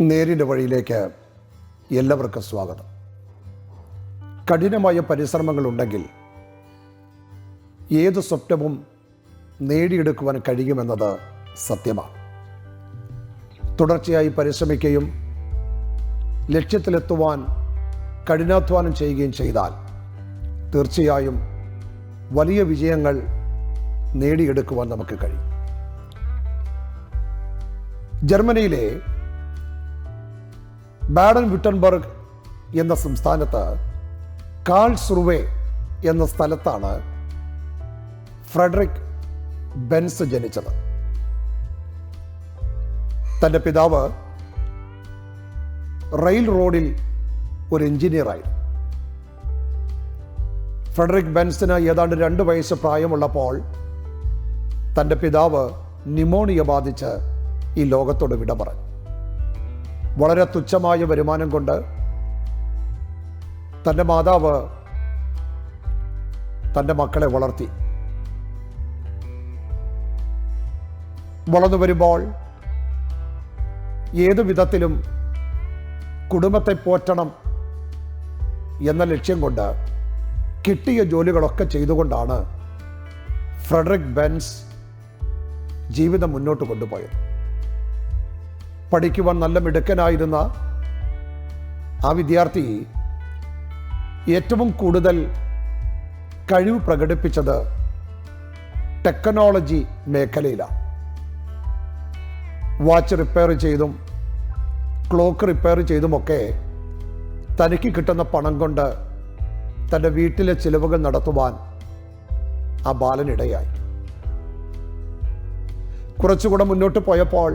നേരിന്റെ വഴിയിലേക്ക് എല്ലാവർക്കും സ്വാഗതം. കഠിനമായ പരിശ്രമങ്ങളുണ്ടെങ്കിൽ ഏത് സ്വപ്നവും നേടിയെടുക്കുവാൻ കഴിയുമെന്നത് സത്യമാണ്. തുടർച്ചയായി പരിശ്രമിക്കുകയും ലക്ഷ്യത്തിലെത്തുവാൻ കഠിനാധ്വാനം ചെയ്യുകയും ചെയ്താൽ തീർച്ചയായും വലിയ വിജയങ്ങൾ നേടിയെടുക്കുവാൻ നമുക്ക് കഴിയും. ജർമ്മനിയിലെ ബാഡൻ വിട്ടൻബർഗ് എന്ന സംസ്ഥാനത്ത് കാൾ സുർവേ എന്ന സ്ഥലത്താണ് ഫ്രെഡറിക് ബെൻസ് ജനിച്ചത്. തന്റെ പിതാവ് റെയിൽ റോഡിൽ ഒരു എഞ്ചിനീയറായിരുന്നു. ഫ്രെഡറിക് ബെൻസിന് ഏതാണ്ട് രണ്ട് വയസ്സ് പ്രായമുള്ളപ്പോൾ തന്റെ പിതാവ് നിമോണിയ ബാധിച്ച് ഈ ലോകത്തോട് വിട പറഞ്ഞു. വളരെ തുച്ഛമായ വരുമാനം കൊണ്ട് തന്റെ മാതാവ് തന്റെ മക്കളെ വളർത്തി. വളർന്നു വരുമ്പോൾ ഏതു വിധത്തിലും കുടുംബത്തെ പോറ്റണം എന്ന ലക്ഷ്യം കൊണ്ട് കിട്ടിയ ജോലികളൊക്കെ ചെയ്തുകൊണ്ടാണ് ഫ്രെഡറിക് ബെൻസ് ജീവിതം മുന്നോട്ട് കൊണ്ടുപോയത്. പഠിക്കുവാൻ നല്ല മിടുക്കനായിരുന്ന ആ വിദ്യാർത്ഥി ഏറ്റവും കൂടുതൽ കഴിവ് പ്രകടിപ്പിച്ചത് ടെക്നോളജി മേഖലയിലാണ്. വാച്ച് റിപ്പയർ ചെയ്തും ക്ലോക്ക് റിപ്പയർ ചെയ്തുമൊക്കെ തനിക്ക് കിട്ടുന്ന പണം കൊണ്ട് തന്റെ വീട്ടിലെ ചിലവുകൾ നടത്തുവാൻ ആ ബാലനിടയായി കുറച്ചുകൂടെ മുന്നോട്ട് പോയപ്പോൾ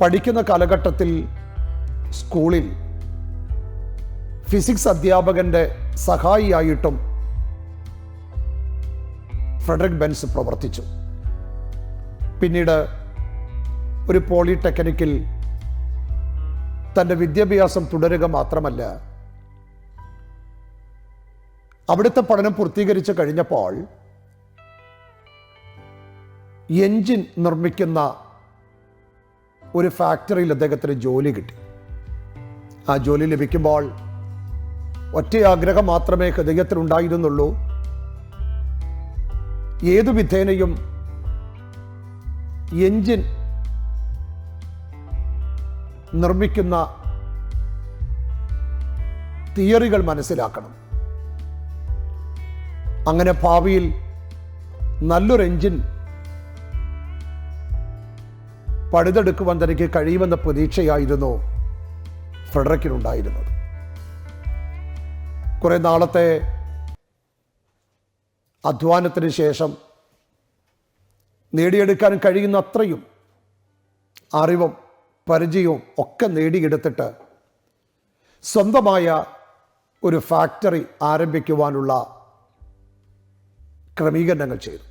പഠിക്കുന്ന കാലഘട്ടത്തിൽ സ്കൂളിൽ ഫിസിക്സ് അധ്യാപകന്റെ സഹായിയായിട്ടും ഫ്രെഡറിക് ബെൻസ് പ്രവർത്തിച്ചു. പിന്നീട് ഒരു പോളിടെക്നിക്കിൽ തന്റെ വിദ്യാഭ്യാസം തുടരുക മാത്രമല്ല അവിടുത്തെ പഠനം പൂർത്തീകരിച്ച് കഴിഞ്ഞപ്പോൾ എഞ്ചിൻ നിർമ്മിക്കുന്ന ഒരു ഫാക്ടറിയിൽ അദ്ദേഹത്തിന് ജോലി കിട്ടി. ആ ജോലി ലഭിക്കുമ്പോൾ ഒറ്റ ആഗ്രഹം മാത്രമേ ഹൃദയത്തിൽ ഉണ്ടായിരുന്നുള്ളൂ. ഏതു വിധേനയും എഞ്ചിൻ നിർമ്മിക്കുന്ന തിയറികൾ മനസ്സിലാക്കണം. അങ്ങനെ ഭാവിയിൽ നല്ലൊരു എഞ്ചിൻ പഴുതെടുക്കുവാൻ തനിക്ക് കഴിയുമെന്ന പ്രതീക്ഷയായിരുന്നു ഫ്രെഡറിക്കിനുണ്ടായിരുന്നത്. കുറേ നാളത്തെ അധ്വാനത്തിന് ശേഷം നേടിയെടുക്കാൻ കഴിയുന്ന അത്രയും അറിവും പരിചയവും ഒക്കെ നേടിയെടുത്തിട്ട് സ്വന്തമായ ഒരു ഫാക്ടറി ആരംഭിക്കുവാനുള്ള ക്രമീകരണങ്ങൾ ചെയ്തു.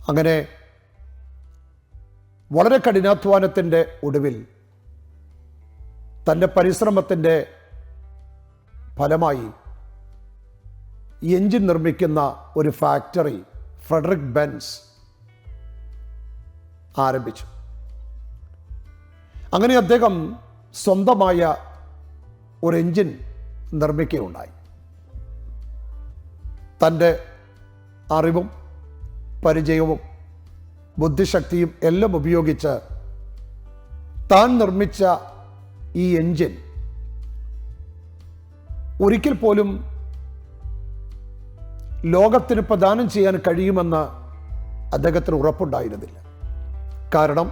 അങ്ങനെ വളരെ കഠിനാധ്വാനത്തിന്റെ ഒടുവിൽ തന്റെ പരിശ്രമത്തിന്റെ ഫലമായി എഞ്ചിൻ നിർമ്മിക്കുന്ന ഒരു ഫാക്ടറി ഫ്രെഡറിക് ബെൻസ് ആരംഭിച്ചു. അങ്ങനെ അദ്ദേഹം സ്വന്തമായ ഒരു എഞ്ചിൻ നിർമ്മിക്കുകയുണ്ടായി. തന്റെ അറിവും പരിചയവും ബുദ്ധിശക്തിയും എല്ലാം ഉപയോഗിച്ച് താൻ നിർമ്മിച്ച ഈ എഞ്ചിൻ ഒരിക്കൽ പോലും ലോകത്തിന് പ്രദാനം ചെയ്യാൻ കഴിയുമെന്ന് അദ്ദേഹത്തിന് ഉറപ്പുണ്ടായിരുന്നില്ല. കാരണം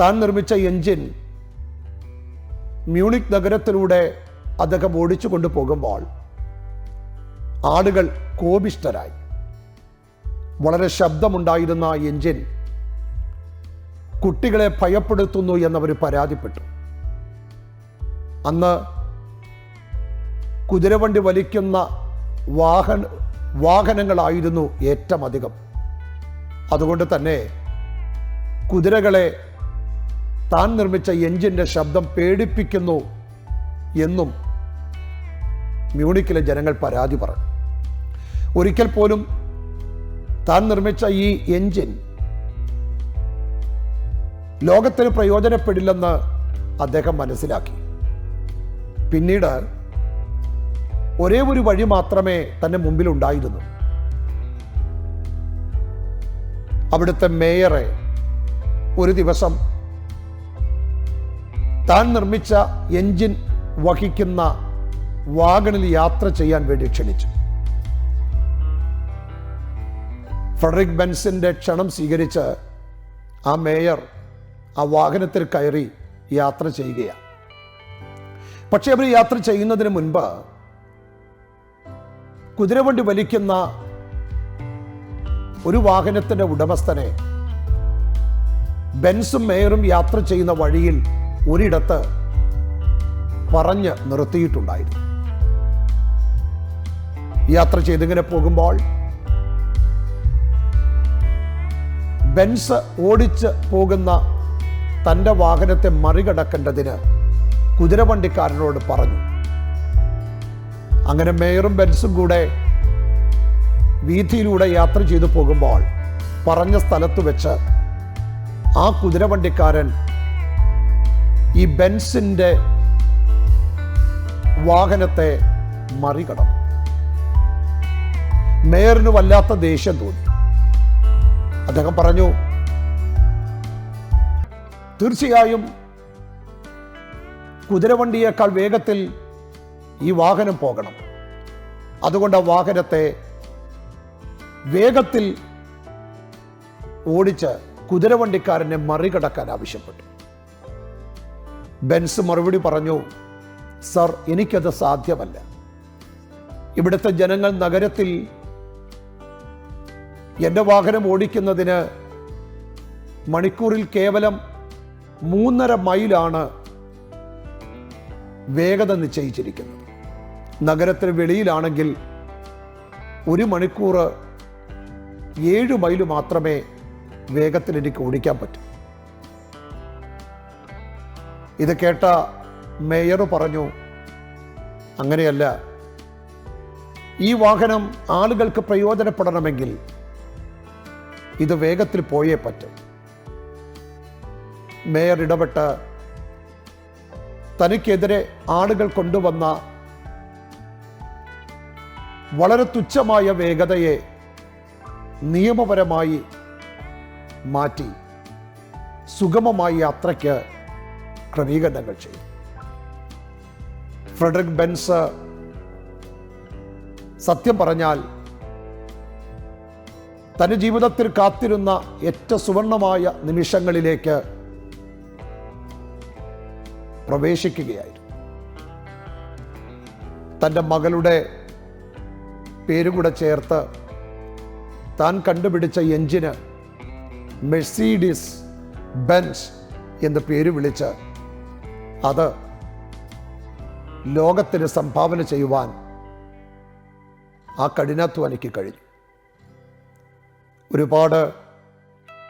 താൻ നിർമ്മിച്ച എഞ്ചിൻ മ്യൂണിക് നഗരത്തിലൂടെ അദ്ദേഹം ഓടിച്ചു കൊണ്ടുപോകുമ്പോൾ ആളുകൾ കോപിഷ്ടരായി വളരെ ശബ്ദമുണ്ടായിരുന്ന എഞ്ചിൻ കുട്ടികളെ ഭയപ്പെടുത്തുന്നു എന്നവർ പരാതിപ്പെട്ടു. അന്ന് കുതിരവണ്ടി വലിക്കുന്ന വാഹന വാഹനങ്ങളായിരുന്നു ഏറ്റവും അധികം. അതുകൊണ്ട് തന്നെ കുതിരകളെ താൻ നിർമ്മിച്ച എഞ്ചിന്റെ ശബ്ദം പേടിപ്പിക്കുന്നു എന്നും മ്യൂണിക്കിലെ ജനങ്ങൾ പരാതി പറഞ്ഞു. ഒരിക്കൽ പോലും താൻ നിർമ്മിച്ച ഈ എഞ്ചിൻ ലോകത്തിന് പ്രയോജനപ്പെടില്ലെന്ന് അദ്ദേഹം മനസ്സിലാക്കി. പിന്നീട് ഒരേ ഒരു വഴി മാത്രമേ തന്റെ മുമ്പിൽ ഉണ്ടായിരുന്നു. അവിടുത്തെ മേയറെ ഒരു ദിവസം താൻ നിർമ്മിച്ച എഞ്ചിൻ വഹിക്കുന്ന വാഗണിൽ യാത്ര ചെയ്യാൻ വേണ്ടി ക്ഷണിച്ചു. ഫ്രെഡറിക് ബെൻസിന്റെ ക്ഷണം സ്വീകരിച്ച് ആ മേയർ ആ വാഹനത്തിൽ കയറി യാത്ര ചെയ്യുകയാണ്. പക്ഷേ അവർ യാത്ര ചെയ്യുന്നതിന് മുൻപ് കുതിരവണ്ടി വലിക്കുന്ന ഒരു വാഹനത്തിന്റെ ഉടമസ്ഥനെ ബെൻസും മേയറും യാത്ര ചെയ്യുന്ന വഴിയിൽ ഒരിടത്ത് പറഞ്ഞ് നിർത്തിയിട്ടുണ്ടായിരുന്നു. യാത്ര ചെയ്തിങ്ങനെ പോകുമ്പോൾ ബെൻസ് ഓടിച്ച് പോകുന്ന തന്റെ വാഹനത്തെ മറികടക്കേണ്ടതിന് കുതിരവണ്ടിക്കാരനോട് പറഞ്ഞു. അങ്ങനെ മേയറും ബെൻസും കൂടെ വീതിയിലൂടെ യാത്ര ചെയ്തു പോകുമ്പോൾ പറഞ്ഞ സ്ഥലത്ത് വെച്ച് ആ കുതിരവണ്ടിക്കാരൻ ഈ ബെൻസിന്റെ വാഹനത്തെ മറികടന്നു. മേയറിന് വല്ലാത്ത ദേഷ്യം തോന്നി. അദ്ദേഹം പറഞ്ഞു തീർച്ചയായും കുതിരവണ്ടിയേക്കാൾ വേഗത്തിൽ ഈ വാഹനം പോകണം. അതുകൊണ്ട് ആ വാഹനത്തെ വേഗത്തിൽ ഓടിച്ച് കുതിരവണ്ടിക്കാരനെ മറികടക്കാൻ ആവശ്യപ്പെട്ടു. ബെൻസ് മറുപടി പറഞ്ഞു സർ എനിക്കത് സാധ്യമല്ല. ഇവിടുത്തെ ജനങ്ങൾ നഗരത്തിൽ എന്റെ വാഹനം ഓടിക്കുന്നതിന് മണിക്കൂറിൽ കേവലം മൂന്നര മൈലാണ് വേഗത നിശ്ചയിച്ചിരിക്കുന്നത്. നഗരത്തിന് വെളിയിലാണെങ്കിൽ ഒരു മണിക്കൂർ ഏഴ് മൈൽ മാത്രമേ വേഗത്തിൽ എനിക്ക് ഓടിക്കാൻ പറ്റൂ. ഇത് കേട്ട മേയർ പറഞ്ഞു അങ്ങനെയല്ല. ഈ വാഹനം ആളുകൾക്ക് പ്രയോജനപ്പെടണമെങ്കിൽ ഇത് വേഗത്തിൽ പോയേ പറ്റും. മേയർ ഇടപെട്ട് തനിക്കെതിരെ ആളുകൾ കൊണ്ടുവന്ന വളരെ തുച്ഛമായ വേഗതയെ നിയമപരമായി മാറ്റി സുഗമമായി യാത്രയ്ക്ക് ക്രമീകരണങ്ങൾ ചെയ്തു. ഫ്രെഡറിക് ബെൻസ് സത്യം പറഞ്ഞാൽ തന്റെ ജീവിതത്തിൽ കാത്തിരുന്ന ഏറ്റവും സുവർണമായ നിമിഷങ്ങളിലേക്ക് പ്രവേശിക്കുകയായിരുന്നു. തന്റെ മകളുടെ പേരുകൂടെ ചേർത്ത് താൻ കണ്ടുപിടിച്ച എഞ്ചിന് മെഴ്സീഡീസ് ബെൻസ് എന്ന് പേര് വിളിച്ച് അത് ലോകത്തിന് സംഭാവന ചെയ്യുവാൻ ആ കഠിനാധ്വാനിക്ക് കഴിഞ്ഞു. ഒരുപാട്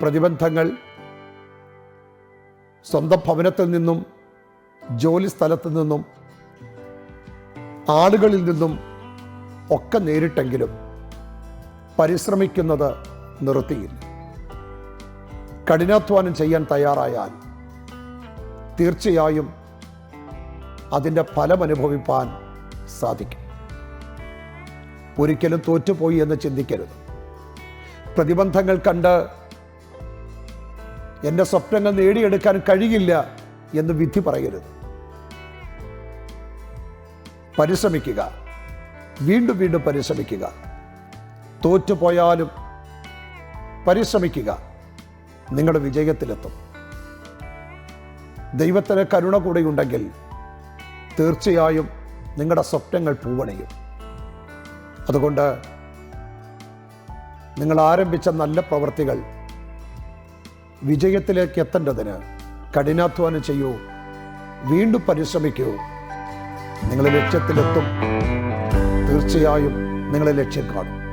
പ്രതിബന്ധങ്ങൾ സ്വന്തം ഭവനത്തിൽ നിന്നും ജോലി സ്ഥലത്ത് നിന്നും ആളുകളിൽ നിന്നും ഒക്കെ നേരിട്ടെങ്കിലും പരിശ്രമിക്കുന്നത് നിർത്തിയില്ല. കഠിനാധ്വാനം ചെയ്യാൻ തയ്യാറായാൽ തീർച്ചയായും അതിന്റെ ഫലം അനുഭവിപ്പാൻ സാധിക്കും. ഒരിക്കലും തോറ്റുപോയി എന്ന് ചിന്തിക്കരുത്. പ്രതിബന്ധങ്ങൾ കണ്ട് എന്റെ സ്വപ്നങ്ങൾ നേടിയെടുക്കാൻ കഴിയില്ല എന്ന് വിധി പറയരുത്. പരിശ്രമിക്കുക. വീണ്ടും വീണ്ടും പരിശ്രമിക്കുക. തോറ്റുപോയാലും പരിശ്രമിക്കുക. നിങ്ങളുടെ വിജയത്തിലെത്തും. ദൈവത്തിന് കരുണ കൂടെ ഉണ്ടെങ്കിൽ തീർച്ചയായും നിങ്ങളുടെ സ്വപ്നങ്ങൾ പൂവണയും. അതുകൊണ്ട് നിങ്ങൾ ആരംഭിച്ച നല്ല പ്രവൃത്തികൾ വിജയത്തിലേക്ക് എത്തേണ്ടതിന് കഠിനാധ്വാനം ചെയ്യൂ. വീണ്ടും പരിശ്രമിക്കൂ. നിങ്ങൾ ലക്ഷ്യത്തിലെത്തും. തീർച്ചയായും നിങ്ങളെ ലക്ഷ്യം കാണും.